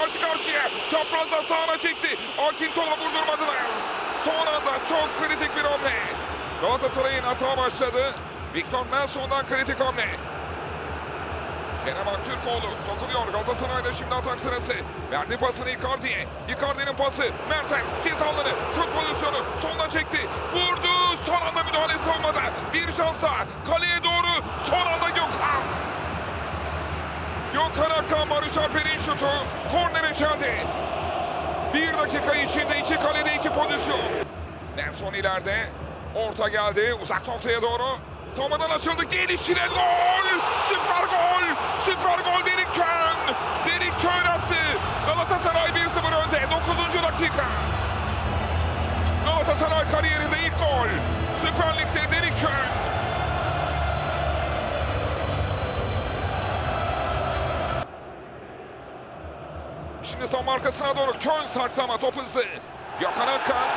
Karşı karşıya. Çaprazda sağına çekti. Akintola vurdurmadılar. Son anda çok kritik bir hamle. Galatasaray'ın hata başladı. Victor Nelson'dan kritik hamle. Kerem Aktürkoğlu sokuluyor. Galatasaray'da şimdi atak sırası. Verdi pasını Icardi'ye. Icardi'nin pası. Mertens cezaları. Şut pozisyonu. Sonuna çekti. Vurdu. Son anda müdahalesi olmadı. Bir şans daha. Kaleye doğru. Son anda Gökhan Akkan Barış Alper'in şutu. Kornere geldi. Bir dakika içinde iki kalede iki pozisyon. Nelson ileride. Orta geldi. Uzak noktaya doğru. Savunmadan açıldı. Gelişine gol! Süper gol! Süper gol Derik Kön! Derik Kön attı. Galatasaray 1-0 önde. 9. dakika. Galatasaray kariyerinde ilk gol. Süper Lig'de Şimdi son markasına doğru Kön sarktı ama top hızlı. Gökhan Akkan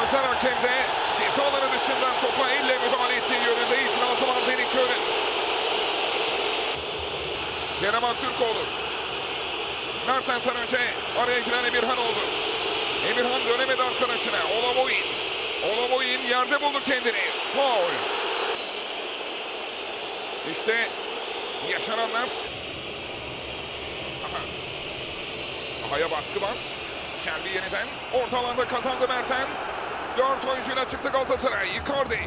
Gözler hakemde ceza alanı dışından topa elle müdahale ettiği yönünde itirazı var Denik Kön'ün. Kerem Aktürkoğlu. Mertens'ten önce araya giren Emirhan oldu. Emirhan dönemedi arkadaşına. Olamoyin. Olamoyin yerde buldu kendini. Foul. İşte yaşananlar. Taha. Taha'ya baskı var. Shelby yeniden orta alanda kazandı Mertens. Dört oyuncuyla çıktı Galatasaray. Icardi.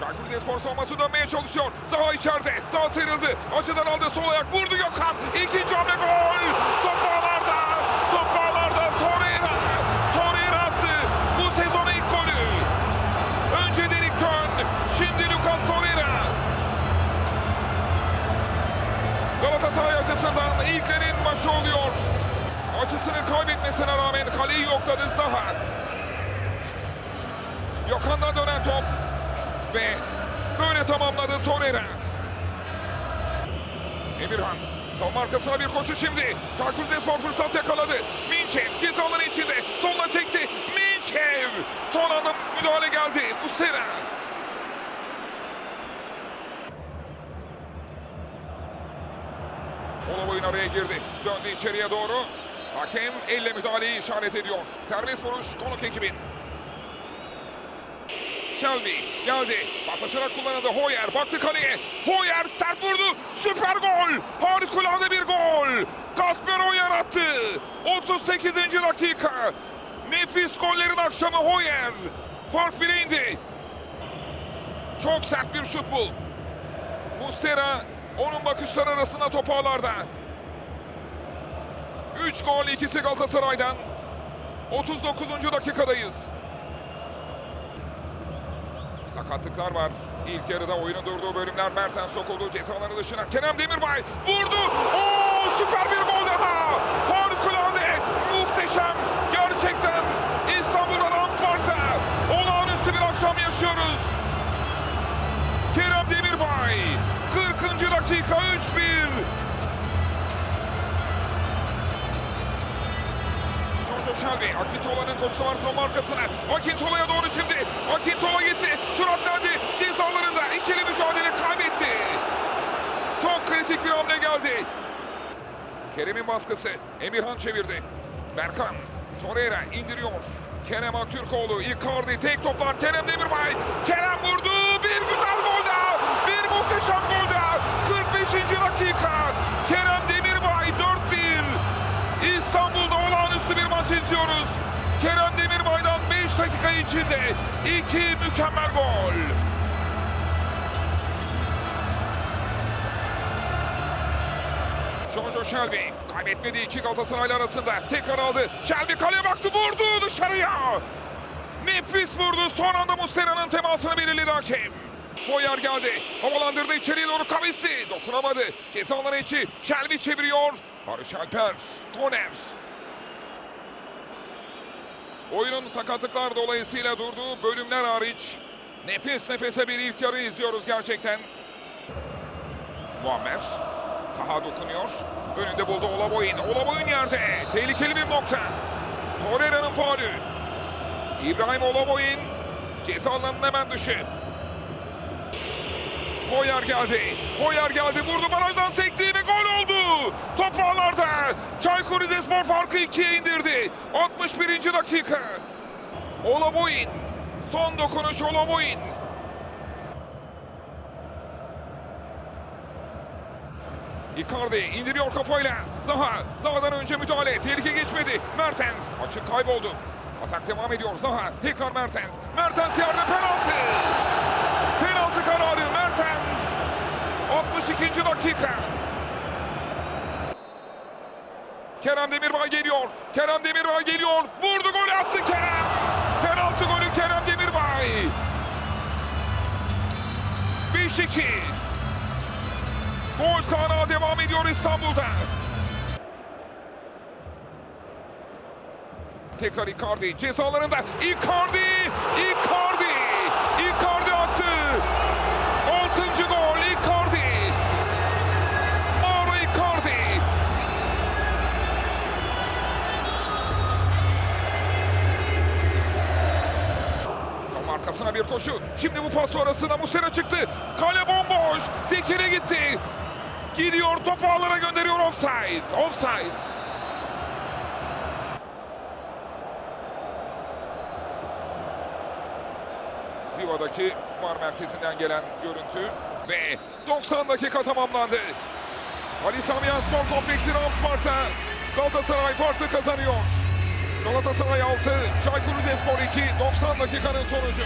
Çaykur Rizespor savunması dönmeye çalışıyor. Zaha içeride. Zaha sıyrıldı. Açıdan aldı sol ayak. Vurdu Gökhan. İkinci hamle gol. Top ağlarda. Torreira. Torreira attı. Bu sezon ilk golü. Önce Derik Kön. Şimdi Lucas Torreira. Galatasaray açısından ilklerin maçı oluyor. Açısını kaybetmesine rağmen kaleyi yokladı Zaha. Gökhan'dan dönen top ve böyle tamamladı Torreira. Emirhan savunma arkasına bir koşu şimdi. Çaykur Rizespor fırsat yakaladı. Minçev cezaları içinde sonuna çekti. Minçev son anda müdahale geldi. Mustera. Olaboyun araya girdi. Döndü içeriye doğru. Hakem elle müdahaleyi işaret ediyor. Serbest vuruş konuk ekibin. Shelby geldi. Paslaşarak kullanıldı. Hoyer baktı kaleye. Hoyer sert vurdu. Süper gol. Harikulade bir gol. Kasper Hoyer attı. 38. dakika. Nefis gollerin akşamı Hoyer. Fark bile indi. Çok sert bir şut bul. Mustera onun bakışlar arasında top ağlarda. 3 gol ikisi Galatasaray'dan. 39. dakikadayız. Sakatlıklar var. İlk yarıda oyunun durduğu bölümler Mertens sokuldu. Cezaları dışına Kerem Demirbay vurdu. Oo süper bir gol daha. Harikulade. Muhteşem. Gerçekten İstanbul'da Ramspark'ta olağanüstü bir akşam yaşıyoruz. Kerem Demirbay 40. dakika 3-1. Shelby, Akintola'nın koşusu var son arkasına. Akintola'ya doğru şimdi. Akintola gitti. Süratlendi. Cezalarında ikili mücadele kaybetti. Çok kritik bir hamle geldi. Kerem'in baskısı. Emirhan çevirdi. Berkan. Torreira indiriyor. Kerem Aktürkoğlu. Icardi tek toplar. Kerem Demirbay. Kerem vurdu. Bir güzel gol daha. Bir muhteşem gol daha. 45. dakika. Kerem Demirbay 4-1. İstanbul'da olağanüstü maç izliyoruz. Kerem Demirbay'dan 5 dakika içinde iki mükemmel gol. Jojo Shelby kaybetmediği iki Galatasaraylı arasında tekrar aldı. Shelby kaleye baktı vurdu dışarıya. Nefis vurdu. Son anda Muslera'nın temasını belirledi hakem. Hoyer geldi. Havalandırdı içeriye doğru Kavisi. Dokunamadı. Ceza alanı içi. Shelby çeviriyor. Barış Alper. Koner. Oyunun sakatlıklar dolayısıyla durduğu bölümler hariç nefes nefese bir ilk yarı izliyoruz gerçekten. Muammer Taha dokunuyor. Önünde buldu Olaboyun. Olaboyun yerde. Tehlikeli bir nokta. Torreira'nın faulü. İbrahim Olaboyun ceza alanının hemen dışı. Hoyer geldi. Hoyer geldi. Vurdu barajdan sekti ve gol oldu. Top ağlarda. Çaykur Rizespor farkı ikiye indirdi. 61. dakika. Olamoyin. Son dokunuş Olamoyin. Icardi indiriyor kafayla. Zaha. Zaha'dan önce müdahale. Tehlike geçmedi. Mertens. Açık kayboldu. Atak devam ediyor. Zaha. Tekrar Mertens. Mertens yerde penaltı. Penaltı kararı Mertens. 62. dakika. Kerem Demirbay geliyor. Kerem Demirbay geliyor. Vurdu golü attı Kerem. Penaltı golü Kerem Demirbay. 5-2. Gol sahne devam ediyor İstanbul'da. Tekrar Icardi cezalarında. Icardi! Icardi arkasına bir koşu. Şimdi bu pas sonrasında Muslera çıktı. Kale bomboş. Zekere gitti. Gidiyor topu ağlara gönderiyor offside. Offside. Viva'daki var merkezinden gelen görüntü ve 90 dakika tamamlandı. Ali Sami Yen Spor Kompleksi Rauf Park'ta Galatasaray farklı kazanıyor. Galatasaray 6, Çaykur Rizespor 2, 90 dakikanın sonucu.